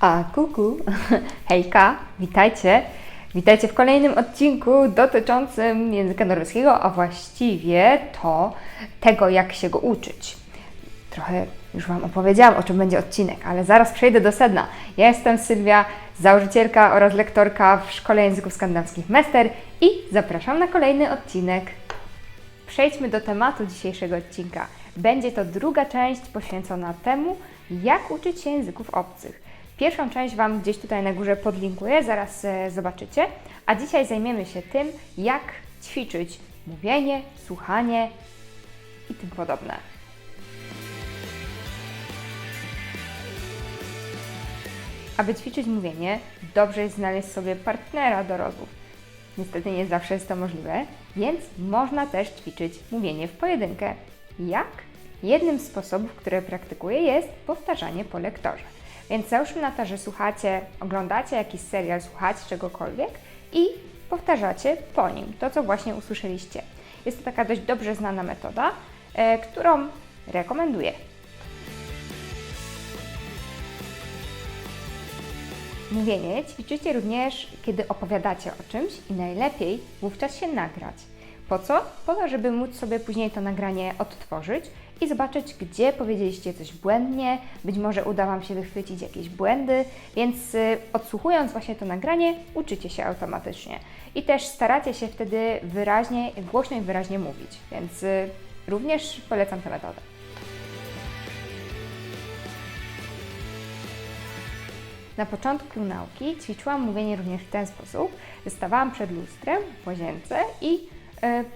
A kuku, hejka, witajcie. Witajcie w kolejnym odcinku dotyczącym języka norweskiego, a właściwie to tego, jak się go uczyć. Trochę już Wam opowiedziałam, o czym będzie odcinek, ale zaraz przejdę do sedna. Ja jestem Sylwia, założycielka oraz lektorka w Szkole Języków Skandynawskich Mester i zapraszam na kolejny odcinek. Przejdźmy do tematu dzisiejszego odcinka. Będzie to druga część poświęcona temu, jak uczyć się języków obcych. Pierwszą część Wam gdzieś tutaj na górze podlinkuję, zaraz e, zobaczycie. A dzisiaj zajmiemy się tym, jak ćwiczyć mówienie, słuchanie i tym podobne. Aby ćwiczyć mówienie, dobrze jest znaleźć sobie partnera do rozmów. Niestety nie zawsze jest to możliwe, więc można też ćwiczyć mówienie w pojedynkę. Jak? Jednym z sposobów, które praktykuję, jest powtarzanie po lektorze. Więc załóżmy na to, że słuchacie, oglądacie jakiś serial, słuchacie czegokolwiek i powtarzacie po nim to, co właśnie usłyszeliście. Jest to taka dość dobrze znana metoda, e, którą rekomenduję. Mówienie ćwiczycie również, kiedy opowiadacie o czymś i najlepiej wówczas się nagrać. Po co? Po to, żeby móc sobie później to nagranie odtworzyć i zobaczyć, gdzie powiedzieliście coś błędnie, być może uda Wam się wychwycić jakieś błędy, więc y, odsłuchując właśnie to nagranie, uczycie się automatycznie. I też staracie się wtedy wyraźnie, głośno i wyraźnie mówić, więc y, również polecam tę metodę. Na początku nauki ćwiczyłam mówienie również w ten sposób, że stawałam przed lustrem w łazience i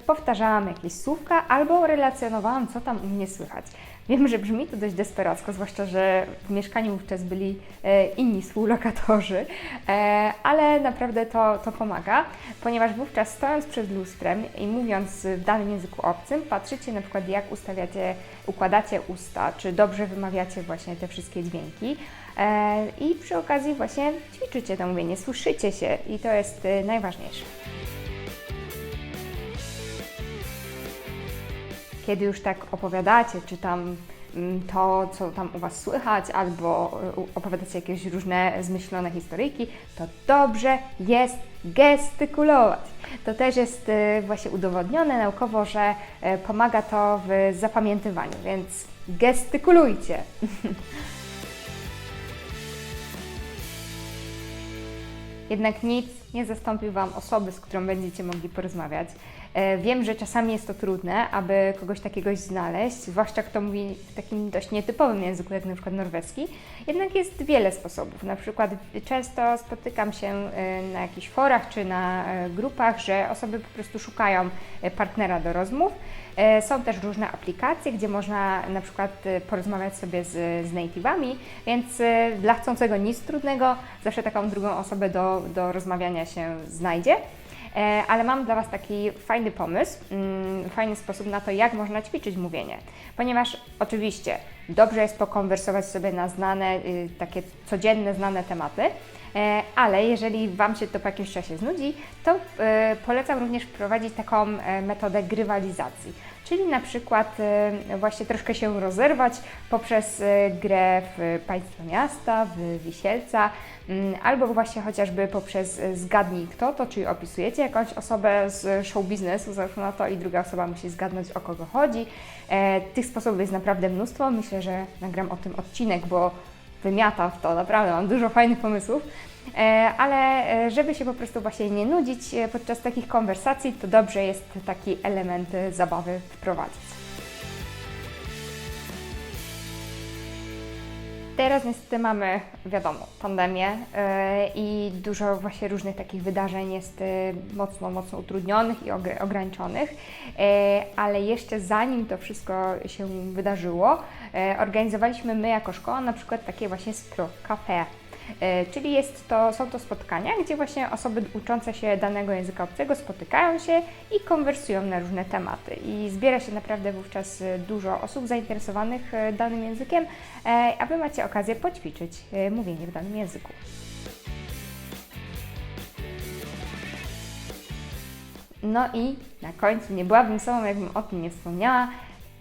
powtarzałam jakieś słówka albo relacjonowałam, co tam u mnie słychać. Wiem, że brzmi to dość desperacko, zwłaszcza, że w mieszkaniu wówczas byli e, inni współlokatorzy, e, ale naprawdę to, to pomaga, ponieważ wówczas stojąc przed lustrem i mówiąc w danym języku obcym, patrzycie na przykład jak ustawiacie, układacie usta, czy dobrze wymawiacie właśnie te wszystkie dźwięki e, i przy okazji właśnie ćwiczycie to mówienie, słyszycie się i to jest e, najważniejsze. Kiedy już tak opowiadacie, czy tam mm, to, co tam u Was słychać, albo y, opowiadacie jakieś różne zmyślone historyjki, to dobrze jest gestykulować. To też jest y, właśnie udowodnione naukowo, że y, pomaga to w zapamiętywaniu, więc gestykulujcie. Jednak nic nie zastąpi Wam osoby, z którą będziecie mogli porozmawiać. E, Wiem, że czasami jest to trudne, aby kogoś takiego znaleźć, zwłaszcza kto mówi w takim dość nietypowym języku, jak na przykład norweski. Jednak jest wiele sposobów. Na przykład często spotykam się e, na jakichś forach czy na e, grupach, że osoby po prostu szukają partnera do rozmów. Są też różne aplikacje, gdzie można na przykład porozmawiać sobie z, z native'ami, więc dla chcącego nic trudnego, zawsze taką drugą osobę do, do rozmawiania się znajdzie. E, Ale mam dla Was taki fajny pomysł, mm, fajny sposób na to, jak można ćwiczyć mówienie. Ponieważ oczywiście dobrze jest pokonwersować sobie na znane, y, takie codzienne, znane tematy, ale jeżeli Wam się to po jakimś czasie znudzi, to e, polecam również wprowadzić taką e, metodę grywalizacji. Czyli na przykład e, właśnie troszkę się rozerwać poprzez e, grę w Państwo Miasta, w Wisielca, mm, albo właśnie chociażby poprzez e, zgadnij kto to, czyli opisujecie jakąś osobę z show biznesu, na to, i druga osoba musi zgadnąć o kogo chodzi. E, Tych sposobów jest naprawdę mnóstwo. Myślę, że nagram o tym odcinek, bo wymiatam w to, naprawdę mam dużo fajnych pomysłów. E, Ale e, żeby się po prostu właśnie nie nudzić e, podczas takich konwersacji, to dobrze jest taki element zabawy wprowadzić. Teraz niestety mamy, wiadomo, pandemię e, i dużo właśnie różnych takich wydarzeń jest e, mocno, mocno utrudnionych i ogr- ograniczonych, e, ale jeszcze zanim to wszystko się wydarzyło, organizowaliśmy my jako szkoła na przykład takie właśnie spro café. E, Czyli jest to, są to spotkania, gdzie właśnie osoby uczące się danego języka obcego spotykają się i konwersują na różne tematy. I zbiera się naprawdę wówczas e, dużo osób zainteresowanych e, danym językiem, a Wy macie okazję poćwiczyć mówienie w danym języku. No i na końcu nie byłabym sobą, jakbym o tym nie wspomniała.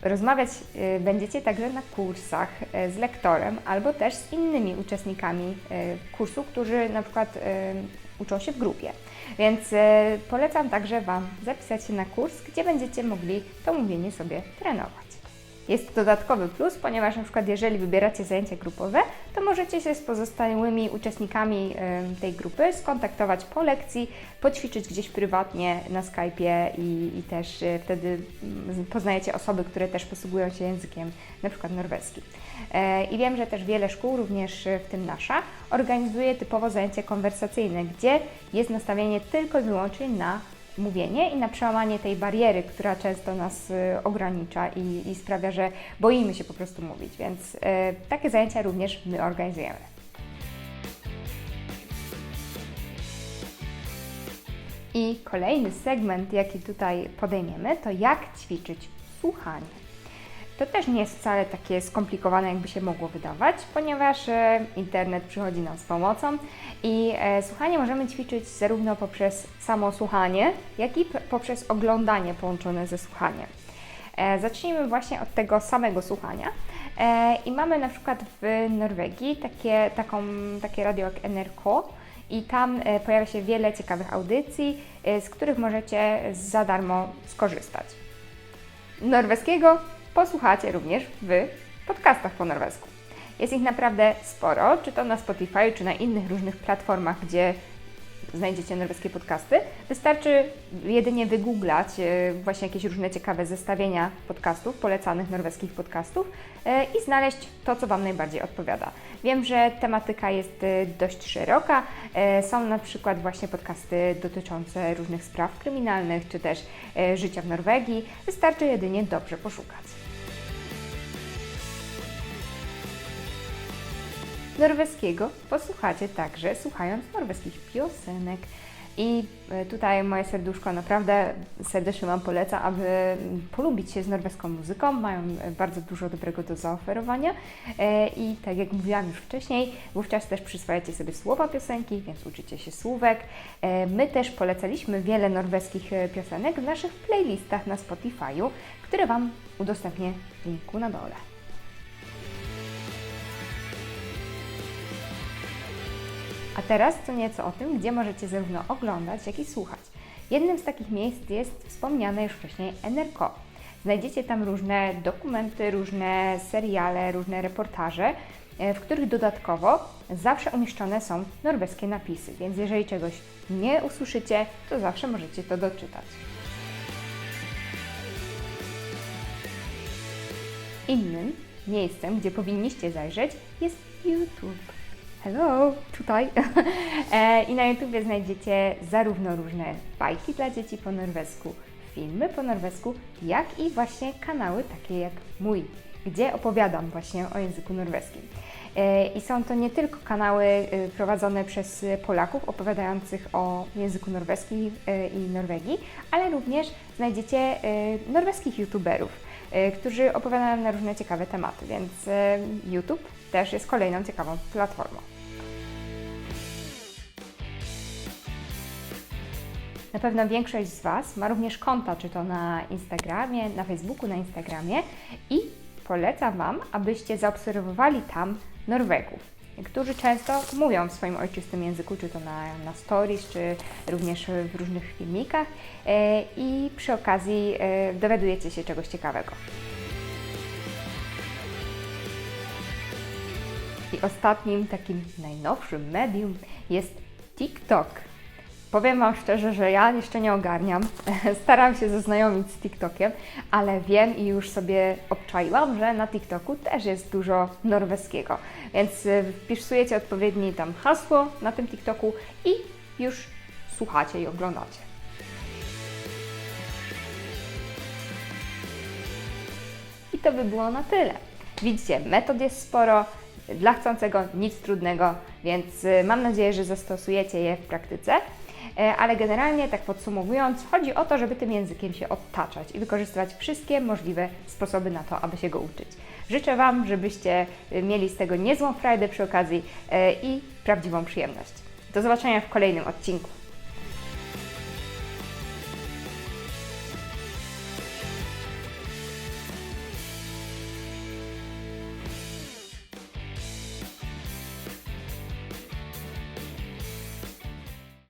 Rozmawiać y, będziecie także na kursach y, z lektorem albo też z innymi uczestnikami y, kursu, którzy na przykład uczą się w grupie. Więc polecam także Wam zapisać się na kurs, gdzie będziecie mogli to mówienie sobie trenować. Jest dodatkowy plus, ponieważ na przykład jeżeli wybieracie zajęcia grupowe, to możecie się z pozostałymi uczestnikami tej grupy skontaktować po lekcji, poćwiczyć gdzieś prywatnie na Skype'ie i, i też e, wtedy mm, poznajecie osoby, które też posługują się językiem na przykład norweskim. E, I wiem, że też wiele szkół, również e, w tym nasza, organizuje typowo zajęcia konwersacyjne, gdzie jest nastawienie tylko i wyłącznie na mówienie i na przełamanie tej bariery, która często nas y, ogranicza i, i sprawia, że boimy się po prostu mówić, więc y, takie zajęcia również my organizujemy. I kolejny segment, jaki tutaj podejmiemy, to jak ćwiczyć słuchanie. To też nie jest wcale takie skomplikowane, jakby się mogło wydawać, ponieważ e, internet przychodzi nam z pomocą i e, słuchanie możemy ćwiczyć zarówno poprzez samo słuchanie, jak i poprzez oglądanie połączone ze słuchaniem. E, Zacznijmy właśnie od tego samego słuchania. I mamy na przykład w Norwegii takie, taką, takie radio jak NRK i tam pojawia się wiele ciekawych audycji, z których możecie za darmo skorzystać norweskiego posłuchacie również w podcastach po norwesku. Jest ich naprawdę sporo, czy to na Spotify, czy na innych różnych platformach, gdzie znajdziecie norweskie podcasty. Wystarczy jedynie wygooglać e, właśnie jakieś różne ciekawe zestawienia podcastów, polecanych norweskich podcastów e, i znaleźć to, co Wam najbardziej odpowiada. Wiem, że tematyka jest e, dość szeroka. Są na przykład właśnie podcasty dotyczące różnych spraw kryminalnych, czy też życia w Norwegii. Wystarczy jedynie dobrze poszukać. Norweskiego posłuchacie także słuchając norweskich piosenek. I e, tutaj moje serduszko naprawdę serdecznie Wam poleca, aby polubić się z norweską muzyką. Mają e, bardzo dużo dobrego do zaoferowania E, i tak jak mówiłam już wcześniej, wówczas też przyswajacie sobie słowa piosenki, więc uczycie się słówek. My też polecaliśmy wiele norweskich piosenek w naszych playlistach na Spotify'u, które Wam udostępnię w linku na dole. A teraz co nieco o tym, gdzie możecie zarówno oglądać, jak i słuchać. Jednym z takich miejsc jest wspomniane już wcześniej NRK. Znajdziecie tam różne dokumenty, różne seriale, różne reportaże, e, w których dodatkowo zawsze umieszczone są norweskie napisy, więc jeżeli czegoś nie usłyszycie, to zawsze możecie to doczytać. Innym miejscem, gdzie powinniście zajrzeć, jest YouTube. Hello, tutaj. E, I na YouTubie znajdziecie zarówno różne bajki dla dzieci po norwesku, filmy po norwesku, jak i właśnie kanały takie jak mój, gdzie opowiadam właśnie o języku norweskim. E, I są to nie tylko kanały y, prowadzone przez Polaków opowiadających o języku norweskim y, i Norwegii, ale również znajdziecie y, norweskich youtuberów, którzy opowiadają na różne ciekawe tematy, więc y, YouTube też jest kolejną ciekawą platformą. Na pewno większość z Was ma również konta, czy to na Instagramie, na Facebooku, na Instagramie i polecam Wam, abyście zaobserwowali tam Norwegów, którzy często mówią w swoim ojczystym języku, czy to na, na stories, czy również w różnych filmikach e, i przy okazji e, dowiadujecie się czegoś ciekawego. I ostatnim, takim najnowszym medium jest TikTok. Powiem Wam szczerze, że ja jeszcze nie ogarniam. Staram się zaznajomić z TikTokiem, ale wiem i już sobie obczaiłam, że na TikToku też jest dużo norweskiego. Więc y, wpisujecie odpowiednie tam hasło na tym TikToku i już słuchacie i oglądacie. I to by było na tyle. Widzicie, metod jest sporo, dla chcącego nic trudnego, więc y, mam nadzieję, że zastosujecie je w praktyce. E, Ale generalnie, tak podsumowując, chodzi o to, żeby tym językiem się odtaczać i wykorzystywać wszystkie możliwe sposoby na to, aby się go uczyć. Życzę Wam, żebyście mieli z tego niezłą frajdę przy okazji e, i prawdziwą przyjemność. Do zobaczenia w kolejnym odcinku.